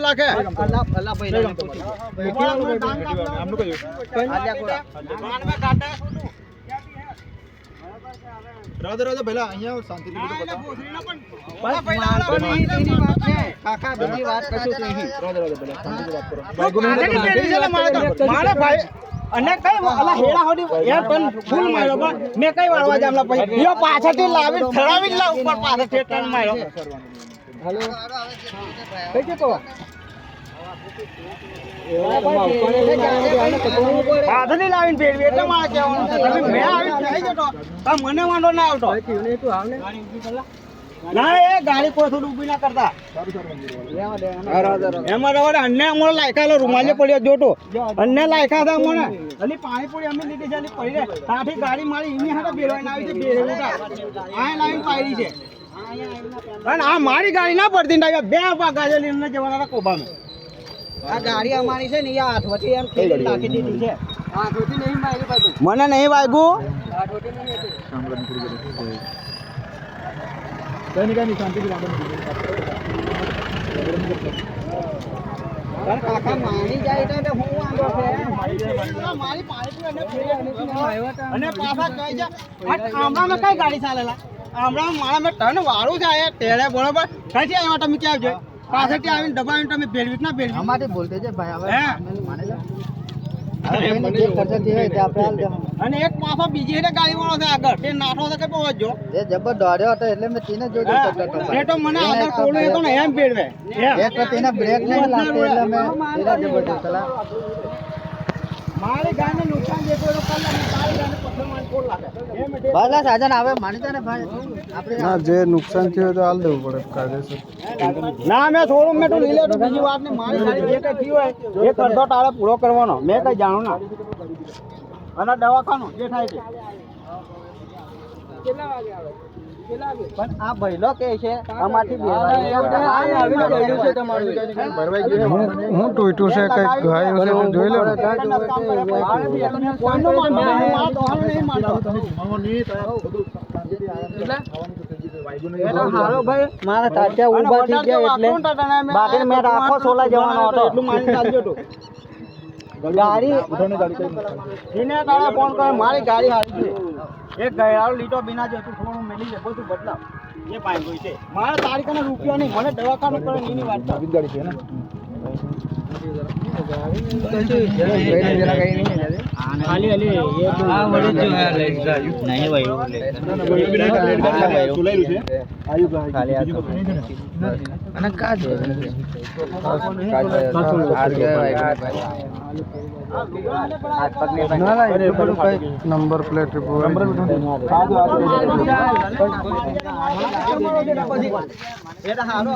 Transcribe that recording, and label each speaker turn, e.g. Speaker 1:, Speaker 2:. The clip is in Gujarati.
Speaker 1: સોળ લાખે
Speaker 2: ભાઈ
Speaker 1: આમનું કયું
Speaker 2: કોરા.
Speaker 1: રાધે રાધે પહેલા અહીંયા શાંતિથી બધું બતાવો
Speaker 2: પણ નહીં તેની વાત છે કાકા બીજી વાત કશું નહીં
Speaker 1: રાધે રાધે પહેલા શાંતિથી વાત કરો
Speaker 3: મારા ભાઈ અને કઈ અલા હેડા હોડી એ પણ ફૂલ માર્યો પણ મે કઈ વાળવા જામલા પછી યો પાછળથી લાવી ફરાવી જ લાવ ઉપર પાછળથી ટર્ન માર્યો
Speaker 2: હેલો. કઈ છે? તો
Speaker 3: પાછળથી લાવીને ફેરવી એટલે મારે કહેવાનું છે. તમે મેં આવી થઈ જતો તો મને વાંધો ના આવતો. ના. એ ગાડી કોઈ થોડું ઊભી ના કરતા. એમાં વળી અન્ય અમારો લાયકા લો રૂમાલે પડ્યો જોતો. અન્ય લાયકા હતા મને અલી પાણીપુરી અમે લીધી છે અલી પડી રે ત્યાંથી ગાડી મારી એની હાથે બેરવાઈને આવી છે આ લાઈન પાડી છે. અને આ મારી ગાડી ના પડતી ને બે પા ગાજેલી ને જવાના હતા કોબામાં.
Speaker 2: આ ગાડી અમારી છે ને એ આઠવટી એમ ખેલી નાખી દીધી છે. આઠવટી નહીં મારી બાજુ
Speaker 3: મને નહીં વાગ્યું.
Speaker 2: આઠવટી નહીં
Speaker 1: કઈ કઈ
Speaker 2: કાકા માની જાય તો હું વાંધો છે?
Speaker 3: મારી પાણી અને પાછા કહે છે આ આમળામાં કઈ ગાડી ચાલેલા? આમળામાં મારા મેં ટર્ન વાળું થાય તેડે બરોબર. કઈથી આવ્યા તમે ક્યાં આવજો? પાછળથી આવીને દબાવીને તમે ભેળવી ના ભેળવી.
Speaker 2: અમારે બોલતે છે ભાઈ હવે તે.
Speaker 3: અને એક પાછો બીજી એટલે ગાડી વાળો છે આગળ. તે નાઠો છે કે પહોંચજો
Speaker 2: જે? જબર દોડ્યો હતો એટલે મેં તીને હતો
Speaker 3: એ તો મને આગળ કોળું ને એમ ભેળવે.
Speaker 2: તો તેના બ્રેક નહીં લાગતો એટલે મેં બસ સાજન હવે માની ને ભાઈ. આપણે
Speaker 1: ના જે નુકસાન થયું તો હાલ દેવું પડે કાયદેસર.
Speaker 3: ના મેં થોડું મેં તો લીલે તો બીજી વાત નહીં મારી ગાડી જે કઈ થયું હોય એ કરતો તારે પૂરો કરવાનો મેં કઈ જાણું ના. અને દવાખાનું જે થાય છે
Speaker 2: પણ આ ભઈલો કે છે આમાંથી
Speaker 1: હું તૂટ્યું છે કંઈક ગાયું છે જોઈ લો
Speaker 3: મારા દોહાનું નહીં માનતો.
Speaker 2: હાલો ભાઈ મારા તાત્યા
Speaker 3: અને
Speaker 2: થઈ ગયા એટલે
Speaker 3: બાકી મેં
Speaker 2: રાખો સોલા જવાનો હતો.
Speaker 3: એટલું માની ચાલજો.
Speaker 2: ગાડી
Speaker 3: જીને તારા ફોન કરે મારી ગાડી હારી છે. એક ગયાળો લીટો બીના જે તું થોડું મેલી લે બધું બદલાવ. એ પાઈ ગઈ છે. મારે તારી કને રૂપિયો નહીં મને દવાખાનું કરે એની વાત છે.
Speaker 1: ગાડી છે ને?
Speaker 3: ખાલી અલી એ તો-
Speaker 2: આ વળી જો આ લઈ જાય નહીં ભાઈ
Speaker 1: ચુલાયેલું છે. આયુ છે ને
Speaker 2: અને કા
Speaker 1: છે નંબર પ્લેટ નંબર
Speaker 2: હારો